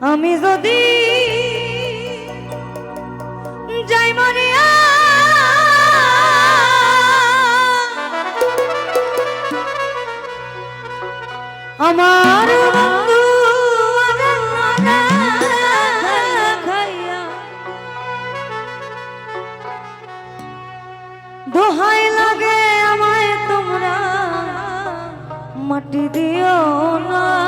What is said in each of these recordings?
আমি যদি যাই মরিয়া আমার বন্ধু দোহাই লাগে আমায় তোমরা মাটি দিও না।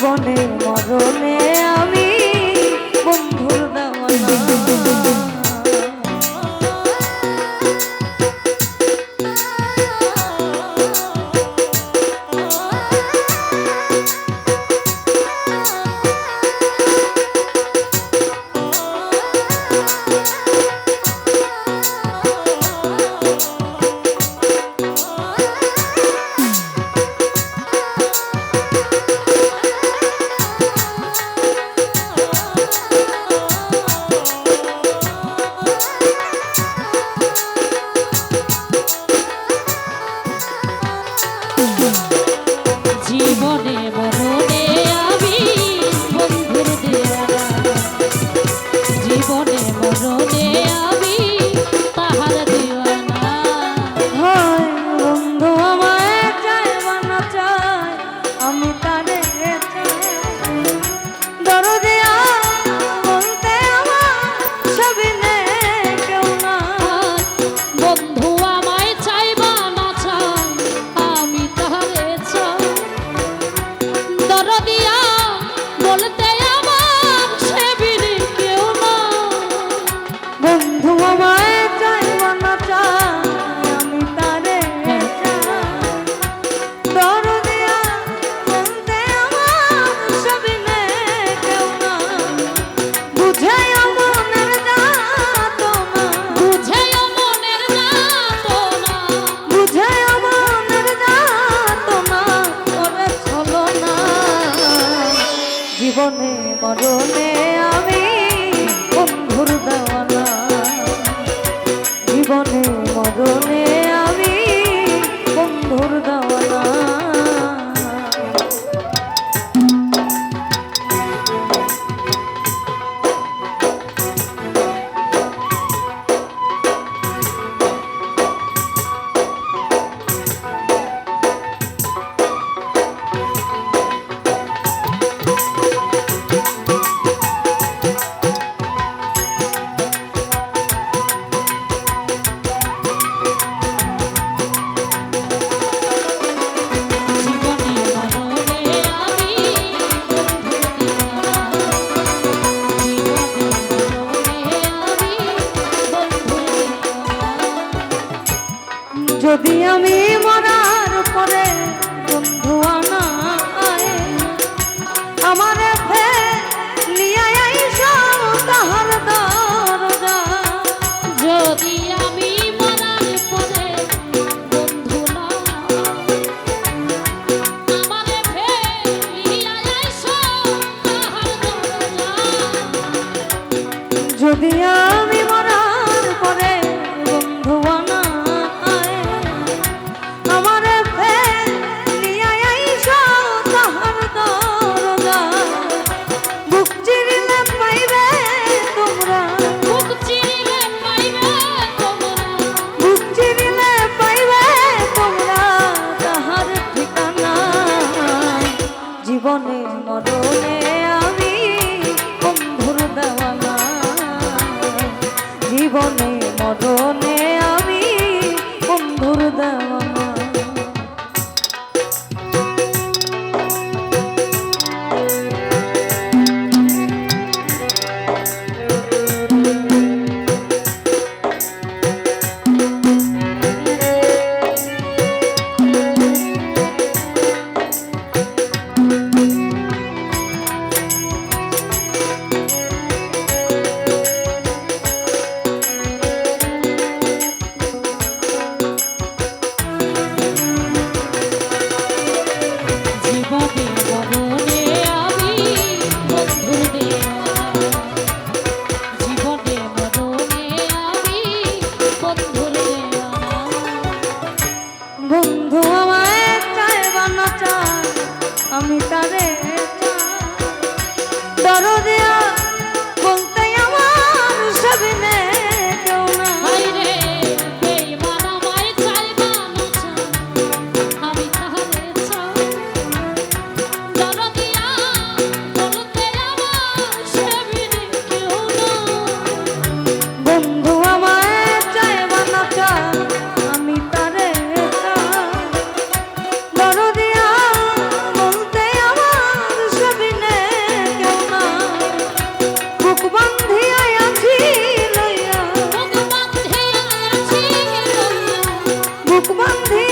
জীবনে মরণে মরণে যদি আমি i morning. বুক বান্ধিয়া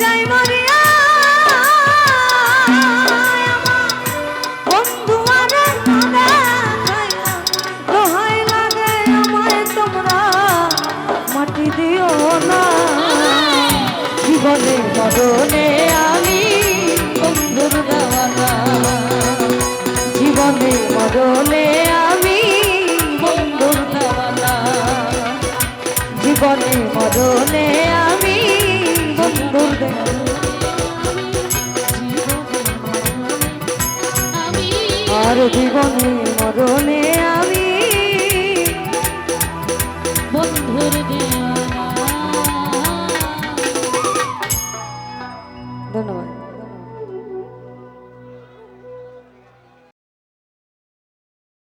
যাই মরিয়া আর জীবনে মরণে